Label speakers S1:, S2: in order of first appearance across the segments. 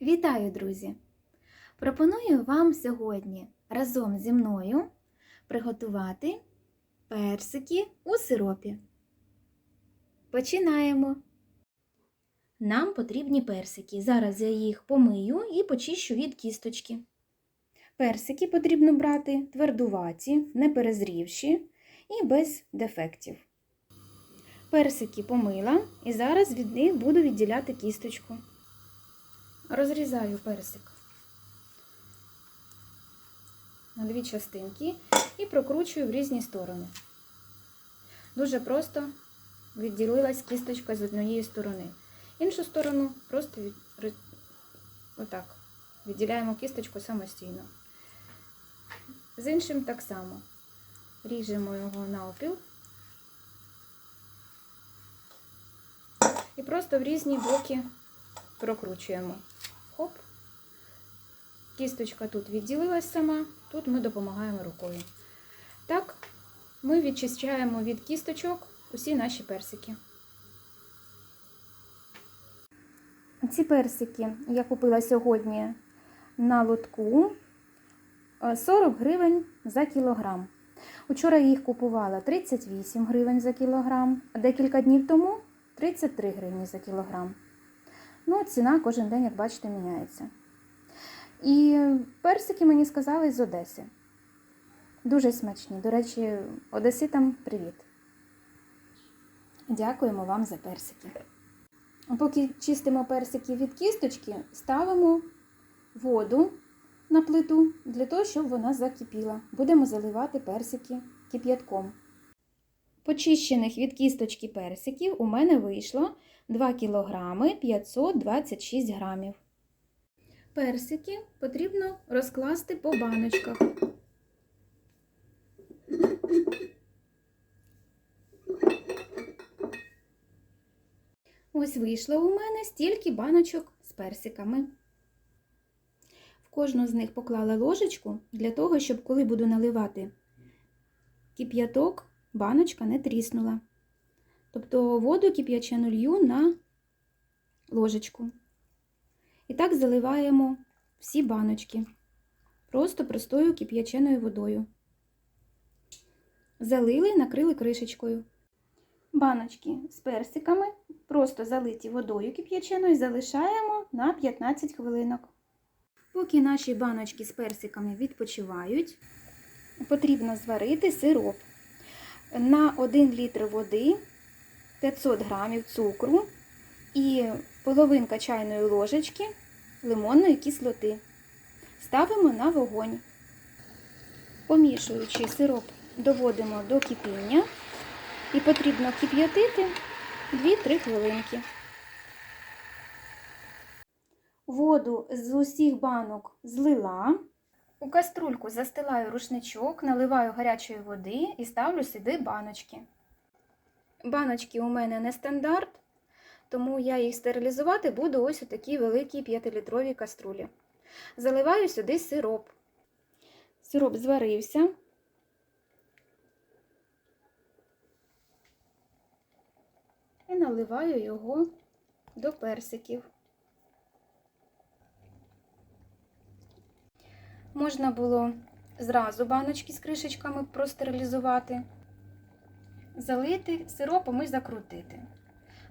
S1: Вітаю, друзі! Пропоную вам сьогодні разом зі мною приготувати персики у сиропі. Починаємо. Нам потрібні персики. Зараз я їх помию і почищу від кісточки. Персики потрібно брати твердуваті, неперезрівші і без дефектів. Персики помила і зараз від них буду відділяти кісточку. Розрізаю персик на дві частинки і прокручую в різні сторони. Дуже просто відділилась кісточка з однієї сторони. Іншу сторону просто від... отак. Відділяємо кісточку самостійно. З іншим так само. Ріжемо його навпіл. І просто в різні боки прокручуємо. Хоп. Кісточка тут відділилась сама, тут ми допомагаємо рукою. Так, ми відчищаємо від кісточок усі наші персики. Ці персики я купила сьогодні на лотку е, 40 гривень за кілограм. Учора їх купувала 38 гривень за кілограм, а декілька днів тому 33 гривні за кілограм. Ну, ціна кожен день, як бачите, міняється. І персики мені сказали з Одеси. Дуже смачні. До речі, Одеситам привіт. Дякуємо вам за персики. Поки чистимо персики від кісточки, ставимо воду на плиту для того, щоб вона закипіла. Будемо заливати персики кип'ятком. Почищених від кісточки персиків у мене вийшло 2 кг 526 грамів. Персики потрібно розкласти по баночках. Ось вийшло у мене стільки баночок з персиками. В кожну з них поклала ложечку для того, щоб коли буду наливати кип'яток, баночка не тріснула. Тобто воду кип'ячену лью на ложечку. І так заливаємо всі баночки. Просто простою кип'яченою водою. Залили, накрили кришечкою. Баночки з персиками просто залиті водою кип'яченою залишаємо на 15 хвилинок. Поки наші баночки з персиками відпочивають, потрібно зварити сироп. На 1 літр води 500 грамів цукру і половинка чайної ложечки лимонної кислоти. Ставимо на вогонь. Помішуючи сироп, доводимо до кипіння і потрібно кип'ятити 2-3 хвилинки. Воду з усіх банок злила. У каструльку застилаю рушничок, наливаю гарячої води і ставлю сюди баночки. Баночки у мене не стандарт, тому я їх стерилізувати буду ось у такій великій 5-літровій каструлі. Заливаю сюди сироп. Сироп зварився. І наливаю його до персиків. Можна було зразу баночки з кришечками простерилізувати, залити сиропом і закрутити.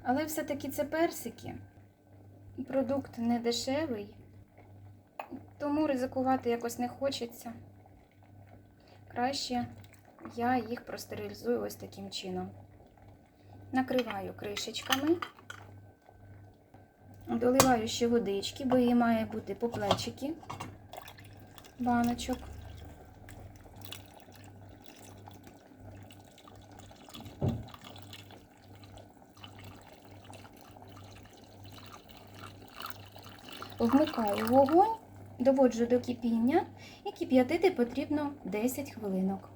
S1: Але все-таки це персики, продукт не дешевий, тому ризикувати якось не хочеться. Краще я їх простерилізую ось таким чином. Накриваю кришечками, доливаю ще водички, бо її має бути по плечики баночок. Вмикаю вогонь, доводжу до кипіння і кип'ятити потрібно 10 хвилинок.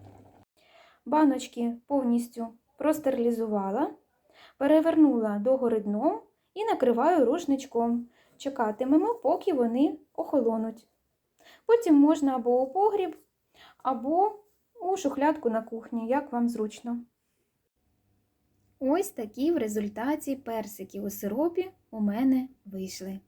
S1: Баночки повністю простерилізувала, перевернула догори дном і накриваю рушничком. Чекатимемо, поки вони охолонуть. Потім можна або у погріб, або у шухлядку на кухні, як вам зручно. Ось такі в результаті персики у сиропі у мене вийшли.